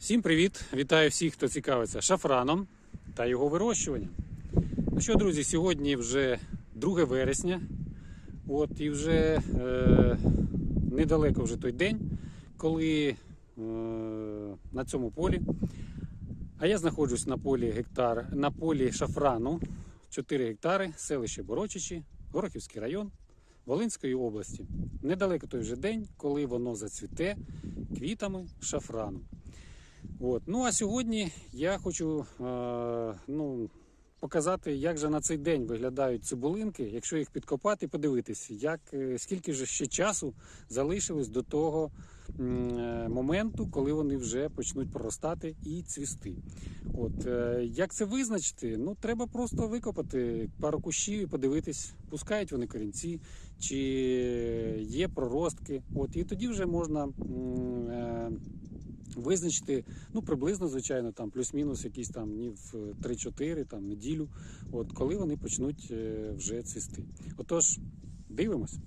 Всім привіт! Вітаю всіх, хто цікавиться шафраном та його вирощуванням. Ну що, друзі, сьогодні вже 2 вересня. От і вже е, недалеко вже той день, коли е, на цьому полі. А я знаходжусь на полі гектар, на полі шафрану 4 гектари, селище Борочичі, Горохівський район Волинської області. Недалеко той вже день, коли воно зацвіте квітами шафрану. От. Ну а сьогодні я хочу е, ну, показати, як же на цей день виглядають цибулинки, якщо їх підкопати, подивитися, як, е, скільки ж ще часу залишилось до того е, моменту, коли вони вже почнуть проростати і цвісти. От, е, як це визначити? Ну, треба просто викопати пару кущів і подивитись, пускають вони корінці, чи є проростки. От, і тоді вже можна. е, визначити, ну приблизно, звичайно, там плюс-мінус якісь там днів 3-4, там неділю, от коли вони почнуть е, вже цвісти. Отож, дивимось.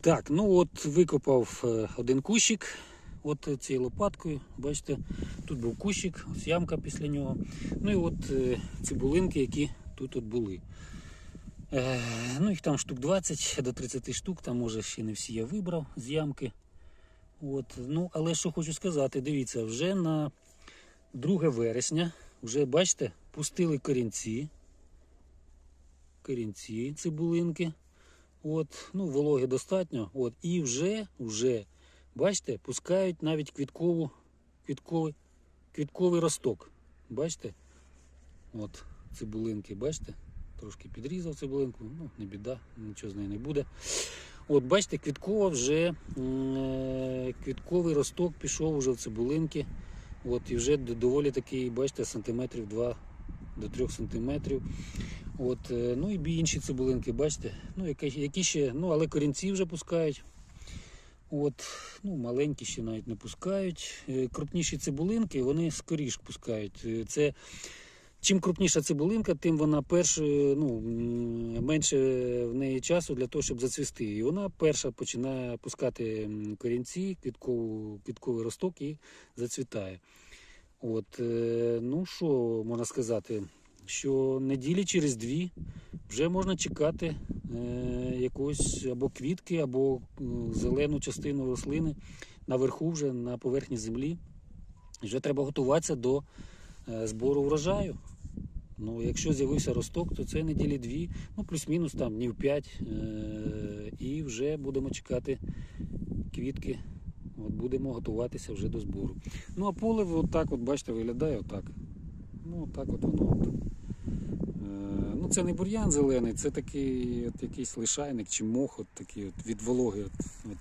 Так, ну от викопав е, один кущик. От цією лопаткою, бачите, тут був кущик, ось ямка після нього. Ну і от е, цибулинки, які тут от були. Е, ну їх там штук 20 до 30 штук, там може ще не всі я вибрав з ямки. От, ну, але що хочу сказати, дивіться, вже на 2 вересня, вже бачите, пустили корінці. Корінці цибулинки. От, ну, вологи достатньо. От, і вже, вже, бачите, пускають навіть квіткову, квітковий, квітковий росток. Бачите? От, цибулинки, бачите? Трошки підрізав цибулинку, ну, не біда, нічого з нею не буде. От бачите, квіткова вже е, квітковий росток пішов вже в цибулинки. От, і вже доволі такий, бачите, сантиметрів 2 до 3 сантиметрів. От, е, ну і інші цибулинки, бачите, ну, які, які ще, ну, але корінці вже пускають. От, ну, маленькі ще навіть не пускають. Е, Крупніші цибулинки вони скоріш пускають. Це Чим крупніша цибулинка, тим вона перше, ну, менше в неї часу для того, щоб зацвісти. І вона перша починає пускати корінці, квіткову, квітковий росток і зацвітає. От, е, ну що можна сказати, що неділі через дві вже можна чекати е, якоїсь або квітки, або зелену частину рослини наверху, вже на поверхні землі. Вже треба готуватися до е, збору врожаю. Ну, якщо з'явився росток, то це неділі дві, ну плюс-мінус там днів 5, е- і вже будемо чекати квітки. От будемо готуватися вже до збору. Ну а поле от так, от бачите, виглядає отак. Ну, отак от воно. От. Е, ну, це не бур'ян зелений, це такий от якийсь лишайник чи мох, от такий от від вологи. От